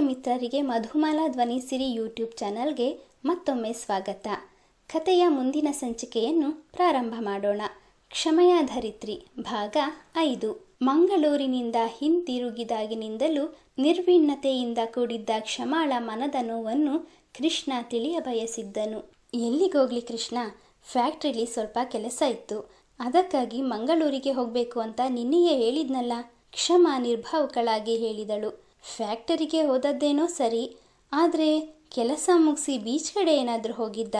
ಮಿತ್ರರಿಗೆ ಮಧುಮಾಲಾ ಧ್ವನಿ ಸಿರಿ ಯೂಟ್ಯೂಬ್ ಚಾನಲ್ಗೆ ಮತ್ತೊಮ್ಮೆ ಸ್ವಾಗತ. ಕಥೆಯ ಮುಂದಿನ ಸಂಚಿಕೆಯನ್ನು ಪ್ರಾರಂಭ ಮಾಡೋಣ. ಕ್ಷಮಯ ಧರಿತ್ರಿ, ಭಾಗ ಐದು. ಮಂಗಳೂರಿನಿಂದ ಹಿಂತಿರುಗಿದಾಗಿನಿಂದಲೂ ನಿರ್ವಿಣ್ಣತೆಯಿಂದ ಕೂಡಿದ್ದ ಕ್ಷಮಾಳ ಮನದ ನೋವನ್ನು ಕೃಷ್ಣ ತಿಳಿಯ ಬಯಸಿದ್ದನು ಎಲ್ಲಿಗೋಗ್ಲಿ ಕೃಷ್ಣ? ಫ್ಯಾಕ್ಟ್ರಿಲಿ ಸ್ವಲ್ಪ ಕೆಲಸ ಇತ್ತು. ಅದಕ್ಕಾಗಿ ಮಂಗಳೂರಿಗೆ ಹೋಗಬೇಕು ಅಂತ ನಿನ್ನೆಯೇ ಹೇಳಿದ್ನಲ್ಲ? ಕ್ಷಮಾ ನಿರ್ಭಾವುಕಳಾಗಿ ಹೇಳಿದಳು. ಫ್ಯಾಕ್ಟರಿಗೆ ಹೋದದ್ದೇನೋ ಸರಿ, ಆದರೆ ಕೆಲಸ ಮುಗಿಸಿ ಬೀಚ್ ಕಡೆ ಏನಾದರೂ ಹೋಗಿದ್ದ?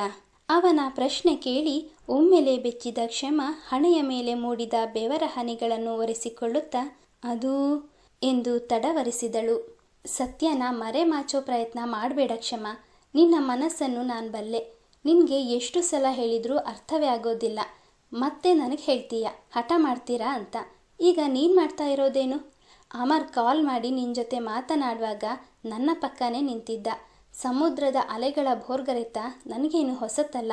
ಅವನ ಪ್ರಶ್ನೆ ಕೇಳಿ ಒಮ್ಮೆಲೆ ಬೆಚ್ಚಿದ ಕ್ಷಮ ಹಣೆಯ ಮೇಲೆ ಮೂಡಿದ ಬೆವರ ಹನಿಗಳನ್ನು ಒರೆಸಿಕೊಳ್ಳುತ್ತಾ, ಅದು? ಎಂದು ತಡವರಿಸಿದಳು. ಸತ್ಯನ ಮರೆಮಾಚೋ ಪ್ರಯತ್ನ ಮಾಡಬೇಡ ಕ್ಷಮ. ನಿನ್ನ ಮನಸ್ಸನ್ನು ನಾನು ಬಲ್ಲೆ. ನಿನಗೆ ಎಷ್ಟು ಸಲ ಹೇಳಿದರೂ ಅರ್ಥವೇ ಆಗೋದಿಲ್ಲ. ಮತ್ತೆ ನನಗೆ ಹೇಳ್ತೀಯ. ಹಠ ಮಾಡ್ತೀರಾ ಅಂತ. ಈಗ ನೀನು ಮಾಡ್ತಾ ಇರೋದೇನು? ಅಮರ್ ಕಾಲ್ ಮಾಡಿ ನಿನ್ನ ಜೊತೆ ಮಾತನಾಡುವಾಗ ನನ್ನ ಪಕ್ಕನೇ ನಿಂತಿದ್ದ. ಸಮುದ್ರದ ಅಲೆಗಳ ಭೋರ್ಗರೆತ ನನಗೇನು ಹೊಸತಲ್ಲ.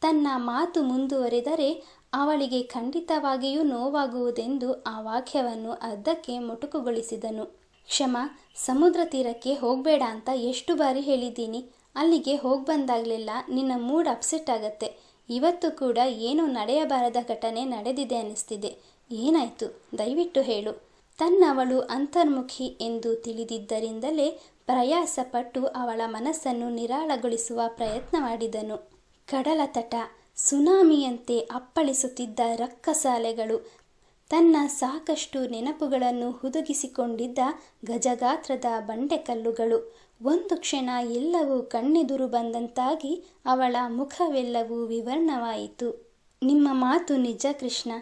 ತನ್ನ ಮಾತು ಮುಂದುವರೆದರೆ ಅವಳಿಗೆ ಖಂಡಿತವಾಗಿಯೂ ನೋವಾಗುವುದೆಂದು ಆ ವಾಕ್ಯವನ್ನು ಅರ್ಧಕ್ಕೆ ಮೊಟುಕುಗೊಳಿಸಿದನು. ಕ್ಷಮ, ಸಮುದ್ರ ತೀರಕ್ಕೆ ಹೋಗಬೇಡ ಅಂತ ಎಷ್ಟು ಬಾರಿ ಹೇಳಿದ್ದೀನಿ. ಅಲ್ಲಿಗೆ ಹೋಗಿ ಬಂದಾಗಲೆಲ್ಲ ನಿನ್ನ ಮೂಡ್ ಅಪ್ಸೆಟ್ ಆಗತ್ತೆ. ಇವತ್ತು ಕೂಡ ಏನೂ ನಡೆಯಬಾರದ ಘಟನೆ ನಡೆದಿದೆ ಅನ್ನಿಸ್ತಿದೆ. ಏನಾಯಿತು? ದಯವಿಟ್ಟು ಹೇಳು. ತನ್ನವಳು ಅಂತರ್ಮುಖಿ ಎಂದು ತಿಳಿದಿದ್ದರಿಂದಲೇ ಪ್ರಯಾಸಪಟ್ಟು ಅವಳ ಮನಸ್ಸನ್ನು ನಿರಾಳಗೊಳಿಸುವ ಪ್ರಯತ್ನ ಮಾಡಿದನು ಕಡಲ ತಟ, ಸುನಾಮಿಯಂತೆ ಅಪ್ಪಳಿಸುತ್ತಿದ್ದ ರಕ್ಕಸಾಲೆಗಳು, ತನ್ನ ಸಾಕಷ್ಟು ನೆನಪುಗಳನ್ನು ಹುದುಗಿಸಿಕೊಂಡಿದ್ದ ಗಜಗಾತ್ರದ ಬಂಡೆಕಲ್ಲುಗಳು, ಒಂದು ಕ್ಷಣ ಎಲ್ಲವೂ ಕಣ್ಣೆದುರು ಬಂದಂತಾಗಿ ಅವಳ ಮುಖವೆಲ್ಲವೂ ವಿವರ್ಣವಾಯಿತು. ನಿಮ್ಮ ಮಾತು ನಿಜ ಕೃಷ್ಣ.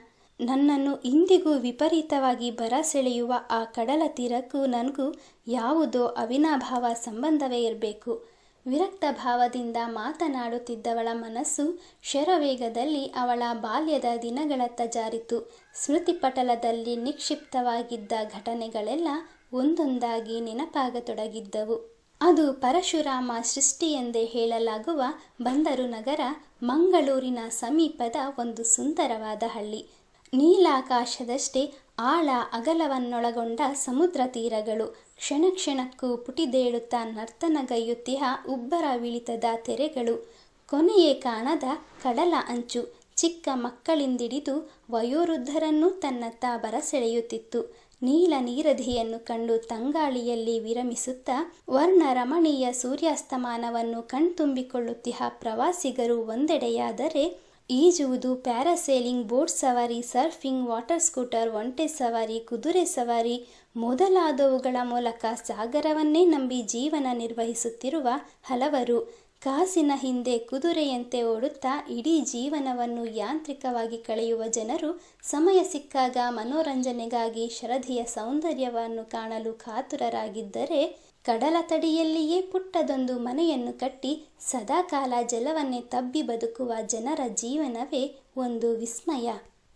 ನನ್ನನ್ನು ಇಂದಿಗೂ ವಿಪರೀತವಾಗಿ ಬರ ಸೆಳೆಯುವ ಆ ಕಡಲ ತೀರಕ್ಕೂ ನನಗೂ ಯಾವುದೋ ಅವಿನಾಭಾವ ಸಂಬಂಧವೇ ಇರಬೇಕು. ವಿರಕ್ತ ಭಾವದಿಂದ ಮಾತನಾಡುತ್ತಿದ್ದವಳ ಮನಸ್ಸು ಶರವೇಗದಲ್ಲಿ ಅವಳ ಬಾಲ್ಯದ ದಿನಗಳತ್ತ ಜಾರಿತು. ಸ್ಮೃತಿಪಟಲದಲ್ಲಿ ನಿಕ್ಷಿಪ್ತವಾಗಿದ್ದ ಘಟನೆಗಳೆಲ್ಲ ಒಂದೊಂದಾಗಿ ನೆನಪಾಗತೊಡಗಿದ್ದವು. ಅದು ಪರಶುರಾಮ ಸೃಷ್ಟಿ ಎಂದೇ ಹೇಳಲಾಗುವ ಬಂದರು ನಗರ ಮಂಗಳೂರಿನ ಸಮೀಪದ ಒಂದು ಸುಂದರವಾದ ಹಳ್ಳಿ. ನೀಲಾಕಾಶದಷ್ಟೇ ಆಳ ಅಗಲವನ್ನೊಳಗೊಂಡ ಸಮುದ್ರ ತೀರಗಳು ಕ್ಷಣ ಕ್ಷಣಕ್ಕೂ ಪುಟಿದೇಳುತ್ತಾ ನರ್ತನಗೈಯುತ್ತಿಹ ಉಬ್ಬರ ವಿಳಿತದ ತೆರೆಗಳು. ಕೊನೆಯೇ ಕಾಣದ ಕಡಲ ಅಂಚು. ಚಿಕ್ಕ ಮಕ್ಕಳಿಂದಿಡಿದು ವಯೋವೃದ್ಧರನ್ನೂ ತನ್ನತ್ತ ಬರಸೆಳೆಯುತ್ತಿತ್ತು. ನೀಲ ನೀರಧಿಯನ್ನು ಕಂಡು ತಂಗಾಳಿಯಲ್ಲಿ ವಿರಮಿಸುತ್ತಾ ವರ್ಣ ರಮಣೀಯ ಸೂರ್ಯಾಸ್ತಮಾನವನ್ನು ಕಣ್ತುಂಬಿಕೊಳ್ಳುತ್ತಿಹ ಪ್ರವಾಸಿಗರು ಒಂದೆಡೆಯಾದರೆ ಈಜುವುದು, ಪ್ಯಾರಾಸೇಲಿಂಗ್, ಬೋಟ್ ಸವಾರಿ, ಸರ್ಫಿಂಗ್, ವಾಟರ್ ಸ್ಕೂಟರ್, ಒಂಟೆ ಸವಾರಿ, ಕುದುರೆ ಸವಾರಿ ಮೊದಲಾದವುಗಳ ಮೂಲಕ ಸಾಗರವನ್ನೇ ನಂಬಿ ಜೀವನ ನಿರ್ವಹಿಸುತ್ತಿರುವ ಹಲವರು. ಕಾಸಿನ ಹಿಂದೆ ಕುದುರೆಯಂತೆ ಓಡುತ್ತಾ ಇಡೀ ಜೀವನವನ್ನು ಯಾಂತ್ರಿಕವಾಗಿ ಕಳೆಯುವ ಜನರು ಸಮಯ ಸಿಕ್ಕಾಗ ಮನೋರಂಜನೆಗಾಗಿ ಶರಧಿಯ ಸೌಂದರ್ಯವನ್ನು ಕಾಣಲು ಕಾತುರರಾಗಿದ್ದರೆ ಕಡಲ ತಡಿಯಲ್ಲಿಯೇ ಪುಟ್ಟದೊಂದು ಮನೆಯನ್ನು ಕಟ್ಟಿ ಸದಾಕಾಲ ಜಲವನ್ನೇ ತಬ್ಬಿ ಬದುಕುವ ಜನರ ಜೀವನವೇ ಒಂದು ವಿಸ್ಮಯ.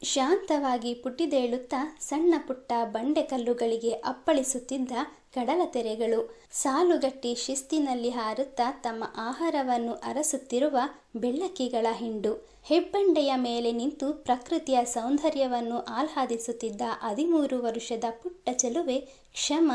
ಶಾಂತವಾಗಿ ಪುಟಿದೇಳುತ್ತಾ ಸಣ್ಣ ಪುಟ್ಟ ಬಂಡೆಕಲ್ಲುಗಳಿಗೆ ಅಪ್ಪಳಿಸುತ್ತಿದ್ದ ಕಡಲ ತೆರೆಗಳು ಸಾಲುಗಟ್ಟಿ ಶಿಸ್ತಿನಲ್ಲಿ ಹಾರುತ್ತಾ ತಮ್ಮ ಆಹಾರವನ್ನು ಅರಸುತ್ತಿರುವ ಬೆಳ್ಳಕ್ಕಿಗಳ ಹಿಂಡು. ಹೆಬ್ಬಂಡೆಯ ಮೇಲೆ ನಿಂತು ಪ್ರಕೃತಿಯ ಸೌಂದರ್ಯವನ್ನು ಆಹ್ಲಾದಿಸುತ್ತಿದ್ದ ಹದಿಮೂರು ವರುಷದ ಪುಟ್ಟ ಚೆಲುವೆ ಕ್ಷಮ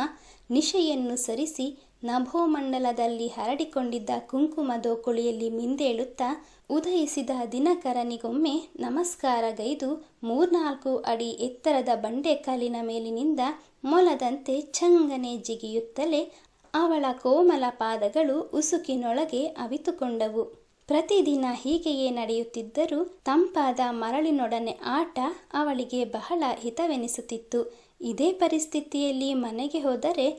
ನಿಶೆಯನ್ನು ಸರಿಸಿ ನಭೋಮಂಡಲದಲ್ಲಿ ಹರಡಿಕೊಂಡಿದ್ದ ಕುಂಕುಮದೋಕುಳಿಯಲ್ಲಿ ಮಿಂದೇಳುತ್ತಾ ಉದಯಿಸಿದ ದಿನಕರನಿಗೊಮ್ಮೆ ನಮಸ್ಕಾರಗೈದು ಮೂರ್ನಾಲ್ಕು ಅಡಿ ಎತ್ತರದ ಬಂಡೆಕಲ್ಲಿನ ಮೇಲಿನಿಂದ ಮೊಲದಂತೆ ಚಂಗನೆ ಜಿಗಿಯುತ್ತಲೇ ಅವಳ ಕೋಮಲ ಪಾದಗಳು ಉಸುಕಿನೊಳಗೆ ಅವಿತುಕೊಂಡವು. ಪ್ರತಿದಿನ ಹೀಗೆಯೇ ನಡೆಯುತ್ತಿದ್ದರೂ ತಂಪಾದ ಮರಳಿನೊಡನೆ ಆಟ ಅವಳಿಗೆ ಬಹಳ ಹಿತವೆನಿಸುತ್ತಿತ್ತು. ಇದೇ ಪರಿಸ್ಥಿತಿಯಲ್ಲಿ ಮನೆಗೆ ಹೋದರೆ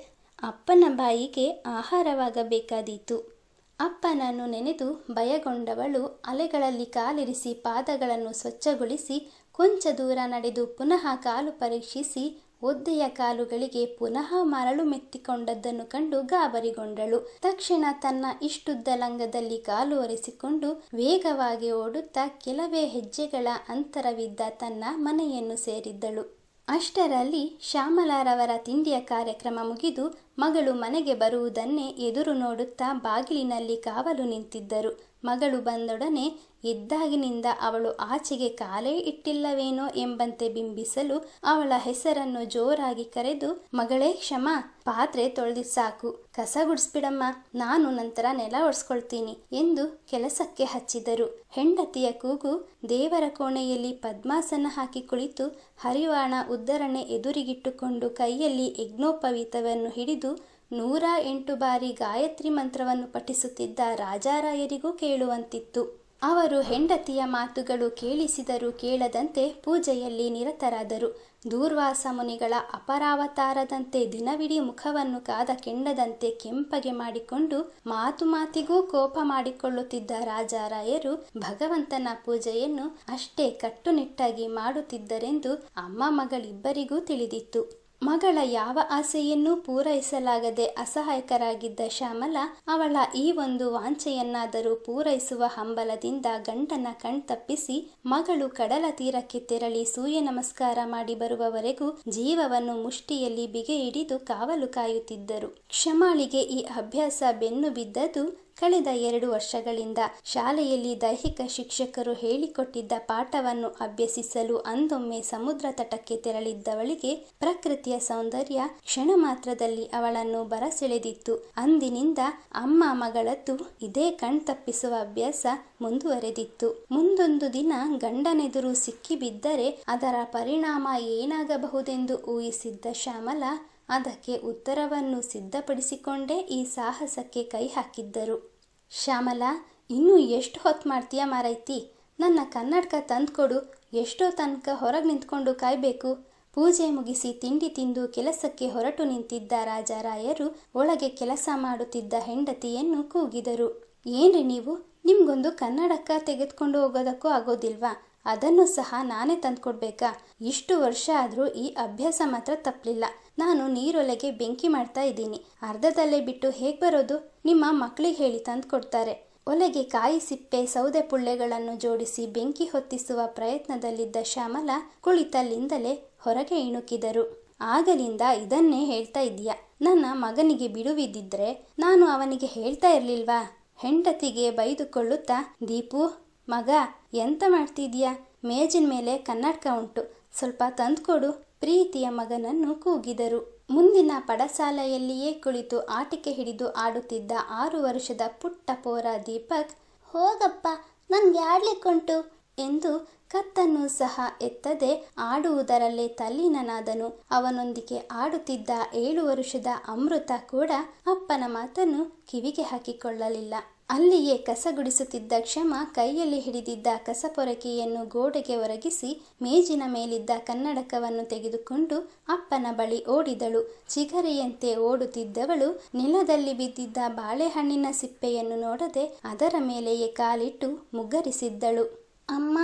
ಅಪ್ಪನ ಬಾಯಿಗೆ ಆಹಾರವಾಗಬೇಕಾದೀತು. ಅಪ್ಪನನ್ನು ನೆನೆದು ಭಯಗೊಂಡವಳು ಅಲೆಗಳಲ್ಲಿ ಕಾಲಿರಿಸಿ ಪಾದಗಳನ್ನು ಸ್ವಚ್ಛಗೊಳಿಸಿ ಕೊಂಚ ದೂರ ನಡೆದು ಪುನಃ ಕಾಲು ಪರೀಕ್ಷಿಸಿ ಒದ್ದೆಯ ಕಾಲುಗಳಿಗೆ ಪುನಃ ಮರಳು ಮೆತ್ತಿಕೊಂಡದ್ದನ್ನು ಕಂಡು ಗಾಬರಿಗೊಂಡಳು. ತಕ್ಷಣ ತನ್ನ ಇಷ್ಟುದ್ದ ಲಂಗದಲ್ಲಿ ಕಾಲು ಒರೆಸಿಕೊಂಡು ವೇಗವಾಗಿ ಓಡುತ್ತಾ ಕೆಲವೇ ಹೆಜ್ಜೆಗಳ ಅಂತರವಿದ್ದ ತನ್ನ ಮನೆಯನ್ನು ಸೇರಿದ್ದಳು. ಅಷ್ಟರಲ್ಲಿ ಶ್ಯಾಮಲಾರವರ ತಿಂಡಿಯ ಕಾರ್ಯಕ್ರಮ ಮುಗಿದು ಮಗಳು ಮನೆಗೆ ಬರುವುದನ್ನೇ ಎದುರು ನೋಡುತ್ತಾ ಬಾಗಿಲಿನಲ್ಲಿ ಕಾವಲು ನಿಂತಿದ್ದರು. ಮಗಳು ಬಂದೊಡನೆ ಎದ್ದಾಗಿನಿಂದ ಅವಳು ಆಚೆಗೆ ಕಾಲೇ ಇಟ್ಟಿಲ್ಲವೇನೋ ಎಂಬಂತೆ ಬಿಂಬಿಸಲು ಅವಳ ಹೆಸರನ್ನು ಜೋರಾಗಿ ಕರೆದು, ಮಗಳೇ, ಕ್ಷಮ, ಪಾತ್ರೆ ತೊಳೆದಿ ಸಾಕು. ಕಸ ಗುಡಿಸ್ಬಿಡಮ್ಮ. ನಾನು ನಂತರ ನೆಲ ಒರೆಸ್ಕೊಳ್ತೀನಿ ಎಂದು ಕೆಲಸಕ್ಕೆ ಹಚ್ಚಿದರು. ಹೆಂಡತಿಯ ಕೂಗು ದೇವರ ಕೋಣೆಯಲ್ಲಿ ಪದ್ಮಾಸನ ಹಾಕಿ ಕುಳಿತು ಹರಿವಾಣ ಉದ್ದರಣೆ ಎದುರಿಗಿಟ್ಟುಕೊಂಡು ಕೈಯಲ್ಲಿ ಯಜ್ಞೋಪವೀತವನ್ನು ಹಿಡಿದು ನೂರ ಎಂಟು ಬಾರಿ ಗಾಯತ್ರಿ ಮಂತ್ರವನ್ನು ಪಠಿಸುತ್ತಿದ್ದ ರಾಜಾರಾಯರಿಗೂ ಕೇಳುವಂತಿತ್ತು. ಅವರು ಹೆಂಡತಿಯ ಮಾತುಗಳು ಕೇಳಿಸಿದರೂ ಕೇಳದಂತೆ ಪೂಜೆಯಲ್ಲಿ ನಿರತರಾದರು. ದೂರ್ವಾಸ ಮುನಿಗಳ ಅಪರಾವತಾರದಂತೆ ದಿನವಿಡೀ ಮುಖವನ್ನು ಕಾದ ಕೆಂಡದಂತೆ ಕೆಂಪಗೆ ಮಾಡಿಕೊಂಡು ಮಾತು ಮಾತಿಗೂ ಕೋಪ ಮಾಡಿಕೊಳ್ಳುತ್ತಿದ್ದ ರಾಜಾರಾಯರು ಭಗವಂತನ ಪೂಜೆಯನ್ನು ಅಷ್ಟೇ ಕಟ್ಟುನಿಟ್ಟಾಗಿ ಮಾಡುತ್ತಿದ್ದರೆಂದು ಅಮ್ಮ ಮಗಳಿಬ್ಬರಿಗೂ ತಿಳಿದಿತ್ತು. ಮಗಳ ಯಾವ ಆಸೆಯನ್ನೂ ಪೂರೈಸಲಾಗದೆ ಅಸಹಾಯಕರಾಗಿದ್ದ ಶ್ಯಾಮಲ ಅವಳ ಈ ಒಂದು ವಾಂಛೆಯನ್ನಾದರೂ ಪೂರೈಸುವ ಹಂಬಲದಿಂದ ಗಂಡನ ಕಣ್ತಪ್ಪಿಸಿ ಮಗಳು ಕಡಲ ತೀರಕ್ಕೆ ತೆರಳಿ ಸೂರ್ಯ ನಮಸ್ಕಾರ ಮಾಡಿ ಬರುವವರೆಗೂ ಜೀವವನ್ನು ಮುಷ್ಟಿಯಲ್ಲಿ ಬಿಗೆ ಹಿಡಿದು ಕಾವಲು ಕಾಯುತ್ತಿದ್ದರು. ಕ್ಷಮಾಳಿಗೆ ಈ ಅಭ್ಯಾಸ ಬೆನ್ನು ಬಿದ್ದದು ಕಳೆದ ಎರಡು ವರ್ಷಗಳಿಂದ ಶಾಲೆಯಲ್ಲಿ ದೈಹಿಕ ಶಿಕ್ಷಕರು ಹೇಳಿಕೊಟ್ಟಿದ್ದ ಪಾಠವನ್ನು ಅಭ್ಯಸಿಸಲು ಅಂದೊಮ್ಮೆ ಸಮುದ್ರ ತಟಕ್ಕೆ ತೆರಳಿದ್ದವಳಿಗೆ ಪ್ರಕೃತಿಯ ಸೌಂದರ್ಯ ಕ್ಷಣ ಮಾತ್ರದಲ್ಲಿ ಅವಳನ್ನು ಬರಸೆಳೆದಿತ್ತು. ಅಂದಿನಿಂದ ಅಮ್ಮ ಮಗಳದ್ದು ಇದೇ ಕಣ್ತಪ್ಪಿಸುವ ಅಭ್ಯಾಸ ಮುಂದುವರೆದಿತ್ತು. ಮುಂದೊಂದು ದಿನ ಗಂಡನೆದುರು ಸಿಕ್ಕಿಬಿದ್ದರೆ ಅದರ ಪರಿಣಾಮ ಏನಾಗಬಹುದೆಂದು ಊಹಿಸಿದ್ದ ಶ್ಯಾಮಲ ಅದಕ್ಕೆ ಉತ್ತರವನ್ನು ಸಿದ್ಧಪಡಿಸಿಕೊಂಡೇ ಈ ಸಾಹಸಕ್ಕೆ ಕೈ ಹಾಕಿದ್ದರು. ಶ್ಯಾಮಲ, ಇನ್ನೂ ಎಷ್ಟು ಹೊತ್ತು ಮಾಡ್ತೀಯ ಮಾರೈತಿ? ನನ್ನ ಕನ್ನಡಕ ತಂದುಕೊಡು, ಎಷ್ಟೋ ತನಕ ಹೊರಗೆ ನಿಂತ್ಕೊಂಡು ಕಾಯಬೇಕು. ಪೂಜೆ ಮುಗಿಸಿ ತಿಂಡಿ ತಿಂದು ಕೆಲಸಕ್ಕೆ ಹೊರಟು ನಿಂತಿದ್ದ ರಾಜಾರಾಯರು ಒಳಗೆ ಕೆಲಸ ಮಾಡುತ್ತಿದ್ದ ಹೆಂಡತಿಯನ್ನು ಕೂಗಿದರು. ಏನ್ರಿ ನೀವು? ನಿಮ್ಗೊಂದು ಕನ್ನಡಕ ತೆಗೆದುಕೊಂಡು ಹೋಗೋದಕ್ಕೂ ಆಗೋದಿಲ್ವಾ? ಅದನ್ನು ಸಹ ನಾನೇ ತಂದ್ಕೊಡ್ಬೇಕಾ? ಇಷ್ಟು ವರ್ಷ ಆದರೂ ಈ ಅಭ್ಯಾಸ ಮಾತ್ರ ತಪ್ಪಲಿಲ್ಲ ನಾನು ನೀರೊಳಗೆ ಬೆಂಕಿ ಮಾಡ್ತಾ ಇದ್ದೀನಿ. ಅರ್ಧದಲ್ಲೇ ಬಿಟ್ಟು ಹೇಗೆ ಬರೋದು? ನಿಮ್ಮ ಮಕ್ಕಳಿಗೆ ಹೇಳಿ ತಂದು ಕೊಡ್ತಾರೆ. ಒಲೆಗೆ ಕಾಯಿ ಸಿಪ್ಪೆ, ಸೌದೆ ಪುಳ್ಳೆಗಳನ್ನು ಜೋಡಿಸಿ ಬೆಂಕಿ ಹೊತ್ತಿಸುವ ಪ್ರಯತ್ನದಲ್ಲಿದ್ದ ಶ್ಯಾಮಲ ಕುಳಿತಲ್ಲಿಂದಲೇ ಹೊರಗೆ ಇಣುಕಿದರು. ಆಗಲಿಂದ ಇದನ್ನೇ ಹೇಳ್ತಾ ಇದೀಯ ನನ್ನ ಮಗನಿಗೆ ಬಿಡುವಿದ್ದಿದ್ರೆ ನಾನು ಅವನಿಗೆ ಹೇಳ್ತಾ ಇರ್ಲಿಲ್ವಾ? ಹೆಂಡತಿಗೆ ಬೈದುಕೊಳ್ಳುತ್ತಾ? ದೀಪು, ಮಗ, ಎಂತ ಮಾಡ್ತಿದ್ಯಾ ಮೇಜಿನ ಮೇಲೆ ಕನ್ನಡಕ ಉಂಟು. ಸ್ವಲ್ಪ ತಂದ್ಕೊಡು. ಪ್ರೀತಿಯ ಮಗನನ್ನು ಕೂಗಿದರು. ಮುಂದಿನ ಪಡಸಾಲೆಯಲ್ಲಿಯೇ ಕುಳಿತು ಆಟಿಕೆ ಹಿಡಿದು ಆಡುತ್ತಿದ್ದ ಆರು ವರ್ಷದ ಪುಟ್ಟ ಪೋರ ದೀಪಕ್, ಹೋಗಪ್ಪ, ನನ್ಗೆ ಆಡ್ಲಿಕ್ಕುಂಟು ಎಂದು ಕತ್ತನ್ನು ಸಹ ಎತ್ತದೆ ಆಡುವುದರಲ್ಲೇ ತಲ್ಲೀನನಾದನು. ಅವನೊಂದಿಗೆ ಆಡುತ್ತಿದ್ದ ಏಳು ವರ್ಷದ ಅಮೃತ ಕೂಡ ಅಪ್ಪನ ಮಾತನ್ನು ಕಿವಿಗೆ ಹಾಕಿಕೊಳ್ಳಲಿಲ್ಲ. ಅಲ್ಲಿಯೇ ಕಸ ಗುಡಿಸುತ್ತಿದ್ದ ಕ್ಷಮ ಕೈಯಲ್ಲಿ ಹಿಡಿದಿದ್ದ ಕಸಪೊರಕೆಯನ್ನು ಗೋಡೆಗೆ ಒರಗಿಸಿ ಮೇಜಿನ ಮೇಲಿದ್ದ ಕನ್ನಡಕವನ್ನು ತೆಗೆದುಕೊಂಡು ಅಪ್ಪನ ಬಳಿ ಓಡಿದಳು. ಚಿಗರೆಯಂತೆ ಓಡುತ್ತಿದ್ದವಳು ನೆಲದಲ್ಲಿ ಬಿದ್ದಿದ್ದ ಬಾಳೆಹಣ್ಣಿನ ಸಿಪ್ಪೆಯನ್ನು ನೋಡದೆ ಅದರ ಮೇಲೆಯೇ ಕಾಲಿಟ್ಟು ಮುಗ್ಗರಿಸಿದ್ದಳು. ಅಮ್ಮ!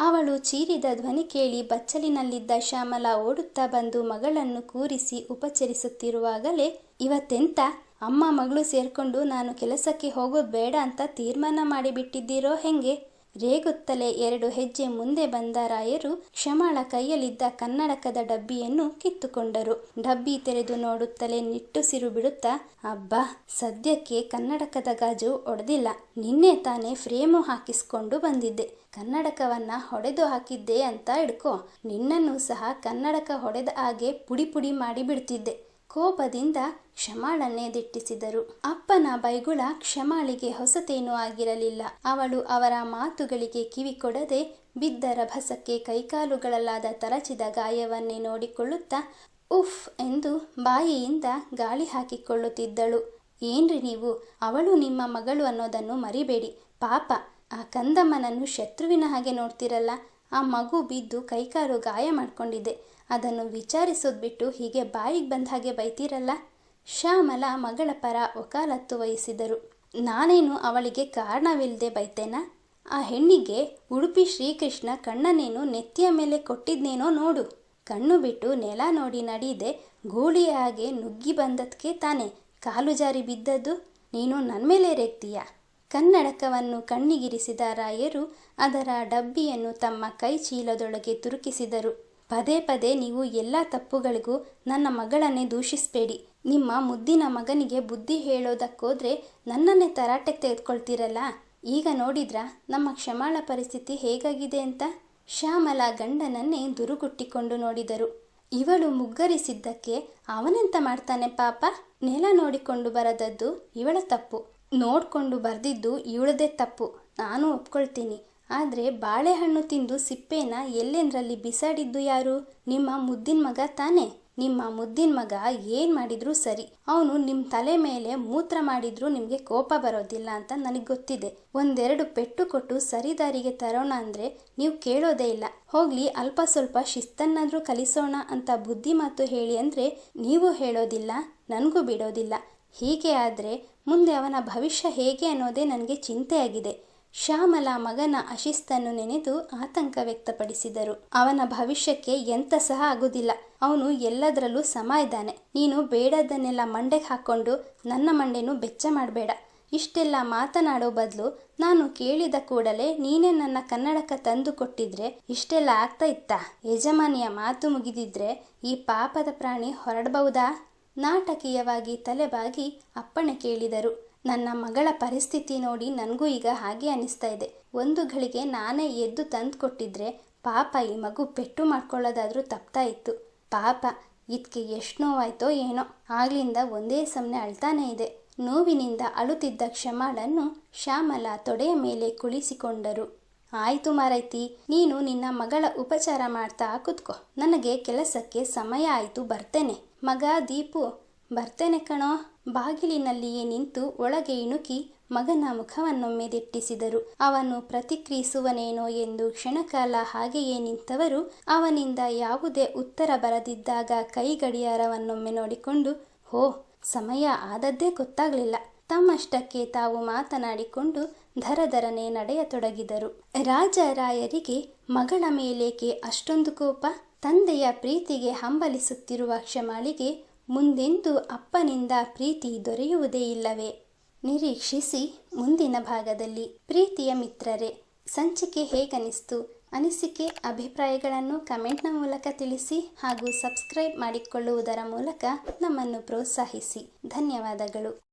ಅವಳು ಚೀರಿದ ಧ್ವನಿ ಕೇಳಿ ಬಚ್ಚಲಿನಲ್ಲಿದ್ದ ಶ್ಯಾಮಲ ಓಡುತ್ತಾ ಬಂದು ಮಗಳನ್ನು ಕೂರಿಸಿ ಉಪಚರಿಸುತ್ತಿರುವಾಗಲೇ ಇವತ್ತೆಂತ? ಅಮ್ಮ ಮಗಳು ಸೇರ್ಕೊಂಡು ನಾನು ಕೆಲಸಕ್ಕೆ ಹೋಗೋದು ಬೇಡ ಅಂತ ತೀರ್ಮಾನ ಮಾಡಿಬಿಟ್ಟಿದ್ದೀರೋ ಹೆಂಗೆ? ರೇಗುತ್ತಲೇ ಎರಡು ಹೆಜ್ಜೆ ಮುಂದೆ ಬಂದ ರಾಯರು ಕ್ಷಮಾಳ ಕೈಯಲ್ಲಿದ್ದ ಕನ್ನಡಕದ ಡಬ್ಬಿಯನ್ನು ಕಿತ್ತುಕೊಂಡರು. ಡಬ್ಬಿ ತೆರೆದು ನೋಡುತ್ತಲೇ ನಿಟ್ಟುಸಿರು ಬಿಡುತ್ತಾ, ಅಬ್ಬಾ, ಸದ್ಯಕ್ಕೆ ಕನ್ನಡಕದ ಗಾಜು ಒಡೆದಿಲ್ಲ. ನಿನ್ನೆ ತಾನೇ ಫ್ರೇಮು ಹಾಕಿಸ್ಕೊಂಡು ಬಂದಿದ್ದೆ. ಕನ್ನಡಕವನ್ನ ಹೊಡೆದು ಹಾಕಿದ್ದೆ ಅಂತ ಇಡ್ಕೋ ನಿನ್ನನ್ನು ಸಹ ಕನ್ನಡಕ ಹೊಡೆದ ಹಾಗೆ ಪುಡಿ ಪುಡಿ ಮಾಡಿ ಬಿಡ್ತಿದ್ದೆ ಕೋಪದಿಂದ ಕ್ಷಮಾಳನ್ನೇ ದಿಟ್ಟಿಸಿದರು ಅಪ್ಪನ ಬೈಗುಳ ಕ್ಷಮಾಳಿಗೆ ಹೊಸತೇನೂ ಆಗಿರಲಿಲ್ಲ. ಅವಳು ಅವರ ಮಾತುಗಳಿಗೆ ಕಿವಿ ಕೊಡದೆ ಬಿದ್ದ ರಭಸಕ್ಕೆ ಕೈಕಾಲುಗಳಲ್ಲಾದ ತರಚಿದ ಗಾಯವನ್ನೇ ನೋಡಿಕೊಳ್ಳುತ್ತಾ, ಉಫ್ ಎಂದು ಬಾಯಿಯಿಂದ ಗಾಳಿ ಹಾಕಿಕೊಳ್ಳುತ್ತಿದ್ದಳು. ಏನ್ರಿ ನೀವು? ಅವಳು ನಿಮ್ಮ ಮಗಳು ಅನ್ನೋದನ್ನು ಮರಿಬೇಡಿ. ಪಾಪ, ಆ ಕಂದಮ್ಮನನ್ನು ಶತ್ರುವಿನ ಹಾಗೆ ನೋಡ್ತಿರಲ್ಲ. ಆ ಮಗು ಬಿದ್ದು ಕೈಕಾಲು ಗಾಯ ಮಾಡ್ಕೊಂಡಿದೆ. ಅದನ್ನು ವಿಚಾರಿಸೋದು ಬಿಟ್ಟು ಹೀಗೆ ಬಾಯಿಗೆ ಬಂದ ಹಾಗೆ ಬೈತೀರಲ್ಲ? ಶ್ಯಾಮಲ ಮಗಳ ಪರ ವಕಾಲತ್ತು ವಹಿಸಿದರು. ನಾನೇನು ಅವಳಿಗೆ ಕಾರಣವಿಲ್ಲದೆ ಬೈತೇನಾ? ಆ ಹೆಣ್ಣಿಗೆ ಉಡುಪಿ ಶ್ರೀಕೃಷ್ಣ ಕಣ್ಣನೇನು ನೆತ್ತಿಯ ಮೇಲೆ ಕೊಟ್ಟಿದ್ನೇನೋ ನೋಡು. ಕಣ್ಣು ಬಿಟ್ಟು ನೆಲ ನೋಡಿ ನಡೀದೆ ಗೂಳಿಯ ಹಾಗೆ ನುಗ್ಗಿ ಬಂದದ್ಕೆ ತಾನೆ ಕಾಲು ಜಾರಿ ಬಿದ್ದದ್ದು? ನೀನು ನನ್ನ ಮೇಲೆ ರೇಗ್ತೀಯ? ಕನ್ನಡಕವನ್ನು ಕಣ್ಣಿಗಿರಿಸಿದ ರಾಯರು ಅದರ ಡಬ್ಬಿಯನ್ನು ತಮ್ಮ ಕೈ ಚೀಲದೊಳಗೆ ತುರುಕಿಸಿದರು. ಪದೇ ಪದೇ ನೀವು ಎಲ್ಲ ತಪ್ಪುಗಳಿಗೂ ನನ್ನ ಮಗಳನ್ನೇ ದೂಷಿಸಬೇಡಿ. ನಿಮ್ಮ ಮುದ್ದಿನ ಮಗನಿಗೆ ಬುದ್ಧಿ ಹೇಳೋದಕ್ಕೋದ್ರೆ ನನ್ನನ್ನೇ ತರಾಟೆಗೆ ತೆಗೆದುಕೊಳ್ತೀರಲ್ಲ? ಈಗ ನೋಡಿದ್ರಾ ನಮ್ಮ ಕ್ಷಮಾಳ ಪರಿಸ್ಥಿತಿ ಹೇಗಾಗಿದೆ ಅಂತ? ಶ್ಯಾಮಲ ಗಂಡನನ್ನೇ ದುರುಗುಟ್ಟಿಕೊಂಡು ನೋಡಿದರು. ಇವಳು ಮುಗ್ಗರಿಸಿದ್ದಕ್ಕೆ ಅವನೆಂತ ಮಾಡ್ತಾನೆ ಪಾಪ? ನೆಲ ನೋಡಿಕೊಂಡು ಬರದದ್ದು ಇವಳ ತಪ್ಪು. ನೋಡ್ಕೊಂಡು ಬರ್ದಿದ್ದು ಇವಳದೇ ತಪ್ಪು. ನಾನು ಒಪ್ಕೊಳ್ತೀನಿ. ಆದರೆ ಬಾಳೆಹಣ್ಣು ತಿಂದು ಸಿಪ್ಪೆನ ಎಲ್ಲೆಂದ್ರಲ್ಲಿ ಬಿಸಾಡಿದ್ದು ಯಾರು? ನಿಮ್ಮ ಮುದ್ದಿನ ಮಗ ತಾನೇ. ನಿಮ್ಮ ಮುದ್ದಿನ ಮಗ ಏನು ಮಾಡಿದ್ರೂ ಸರಿ. ಅವನು ನಿಮ್ಮ ತಲೆ ಮೇಲೆ ಮೂತ್ರ ಮಾಡಿದ್ರು ನಿಮಗೆ ಕೋಪ ಬರೋದಿಲ್ಲ ಅಂತ ನನಗೆ ಗೊತ್ತಿದೆ. ಒಂದೆರಡು ಪೆಟ್ಟು ಕೊಟ್ಟು ಸರಿದಾರಿಗೆ ತರೋಣ ಅಂದರೆ ನೀವು ಕೇಳೋದೇ ಇಲ್ಲ. ಹೋಗ್ಲಿ, ಅಲ್ಪ ಸ್ವಲ್ಪ ಶಿಸ್ತನ್ನಾದರೂ ಕಲಿಸೋಣ ಅಂತ ಬುದ್ಧಿ ಮಾತು ಹೇಳಿ ಅಂದರೆ ನೀವು ಹೇಳೋದಿಲ್ಲ, ನನಗೂ ಬಿಡೋದಿಲ್ಲ. ಹೀಗೆ ಆದರೆ ಮುಂದೆ ಅವನ ಭವಿಷ್ಯ ಹೇಗೆ ಅನ್ನೋದೇ ನನಗೆ ಚಿಂತೆಯಾಗಿದೆ. ಶ್ಯಾಮಲ ಮಗನ ಅಶಿಸ್ತನ್ನು ನೆನೆದು ಆತಂಕ ವ್ಯಕ್ತಪಡಿಸಿದರು. ಅವನ ಭವಿಷ್ಯಕ್ಕೆ ಎಂತ ಸಹ ಆಗುವುದಿಲ್ಲ. ಅವನು ಎಲ್ಲದರಲ್ಲೂ ಸಮ ಇದ್ದಾನೆ. ನೀನು ಬೇಡದನ್ನೆಲ್ಲ ಮಂಡೆಗೆ ಹಾಕ್ಕೊಂಡು ನನ್ನ ಮಂಡೆನು ಬೆಚ್ಚ ಮಾಡಬೇಡ. ಇಷ್ಟೆಲ್ಲ ಮಾತನಾಡೋ ಬದಲು ನಾನು ಕೇಳಿದ ಕೂಡಲೇ ನೀನೇ ನನ್ನ ಕನ್ನಡಕ ತಂದು ಕೊಟ್ಟಿದ್ರೆ ಇಷ್ಟೆಲ್ಲ ಆಗ್ತಾ ಇತ್ತಾ? ಯಜಮಾನಿಯ ಮಾತು ಮುಗಿದಿದ್ರೆ ಈ ಪಾಪದ ಪ್ರಾಣಿ ಹೊರಡಬಹುದಾ? ನಾಟಕೀಯವಾಗಿ ತಲೆಬಾಗಿ ಅಪ್ಪಣೆ ಕೇಳಿದರು. ನನ್ನ ಮಗಳ ಪರಿಸ್ಥಿತಿ ನೋಡಿ ನನಗೂ ಈಗ ಹಾಗೆ ಅನಿಸ್ತಾ ಇದೆ. ಒಂದು ಗಳಿಗೆ ನಾನೇ ಎದ್ದು ತಂದು ಕೊಟ್ಟಿದ್ರೆ ಪಾಪ ಈ ಮಗು ಪೆಟ್ಟು ಮಾಡ್ಕೊಳ್ಳೋದಾದರೂ ತಪ್ತಾ ಇತ್ತು. ಪಾಪ ಇದಕ್ಕೆ ಎಷ್ಟು ನೋವಾಯ್ತೋ ಏನೋ. ಆಗ್ಲಿಂದ ಒಂದೇ ಸಮನೆ ಅಳ್ತಾನೇ ಇದೆ. ನೋವಿನಿಂದ ಅಳುತ್ತಿದ್ದ ಕ್ಷಮಾಳನ್ನು ಶ್ಯಾಮಲ ತೊಡೆಯ ಮೇಲೆ ಕುಳಿಸಿಕೊಂಡರು. ಆಯ್ತು ಮಾರೈತಿ, ನೀನು ನಿನ್ನ ಮಗಳ ಉಪಚಾರ ಮಾಡ್ತಾ ಕೂತ್ಕೋ. ನನಗೆ ಕೆಲಸಕ್ಕೆ ಸಮಯ ಆಯ್ತು, ಬರ್ತೇನೆ. ಮಗ ದೀಪು, ಬರ್ತೇನೆ ಕಣೋ. ಬಾಗಿಲಿನಲ್ಲಿಯೇ ನಿಂತು ಒಳಗೆ ಇಣುಕಿ ಮಗನ ಮುಖವನ್ನೊಮ್ಮೆ ದಿಟ್ಟಿಸಿದರು. ಅವನು ಪ್ರತಿಕ್ರಿಯಿಸುವನೇನೋ ಎಂದು ಕ್ಷಣಕಾಲ ಹಾಗೆಯೇ ನಿಂತವರು, ಅವನಿಂದ ಯಾವುದೇ ಉತ್ತರ ಬರದಿದ್ದಾಗ ಕೈ ಗಡಿಯಾರವನ್ನೊಮ್ಮೆ ನೋಡಿಕೊಂಡು, ಹೋ, ಸಮಯ ಆದದ್ದೇ ಗೊತ್ತಾಗಲಿಲ್ಲ. ತಮ್ಮಷ್ಟಕ್ಕೆ ತಾವು ಮಾತನಾಡಿಕೊಂಡು ಧರಧರನೆ ನಡೆಯತೊಡಗಿದರು. ರಾಜರಾಯರಿಗೆ ಮಗಳ ಮೇಲೇಕೆ ಅಷ್ಟೊಂದು ಕೋಪ? ತಂದೆಯ ಪ್ರೀತಿಗೆ ಹಂಬಲಿಸುತ್ತಿರುವ ಕ್ಷಮಾಳಿಗೆ ಮುಂದೆಂದು ಅಪ್ಪನಿಂದ ಪ್ರೀತಿ ದೊರೆಯುವುದೇ ಇಲ್ಲವೇ? ನಿರೀಕ್ಷಿಸಿ ಮುಂದಿನ ಭಾಗದಲ್ಲಿ. ಪ್ರೀತಿಯ ಮಿತ್ರರೇ, ಸಂಚಿಕೆ ಹೇಗನಿಸ್ತು? ಅನಿಸಿಕೆ, ಅಭಿಪ್ರಾಯಗಳನ್ನು ಕಮೆಂಟ್ನ ಮೂಲಕ ತಿಳಿಸಿ ಹಾಗೂ ಸಬ್ಸ್ಕ್ರೈಬ್ ಮಾಡಿಕೊಳ್ಳುವುದರ ಮೂಲಕ ನಮ್ಮನ್ನು ಪ್ರೋತ್ಸಾಹಿಸಿ. ಧನ್ಯವಾದಗಳು.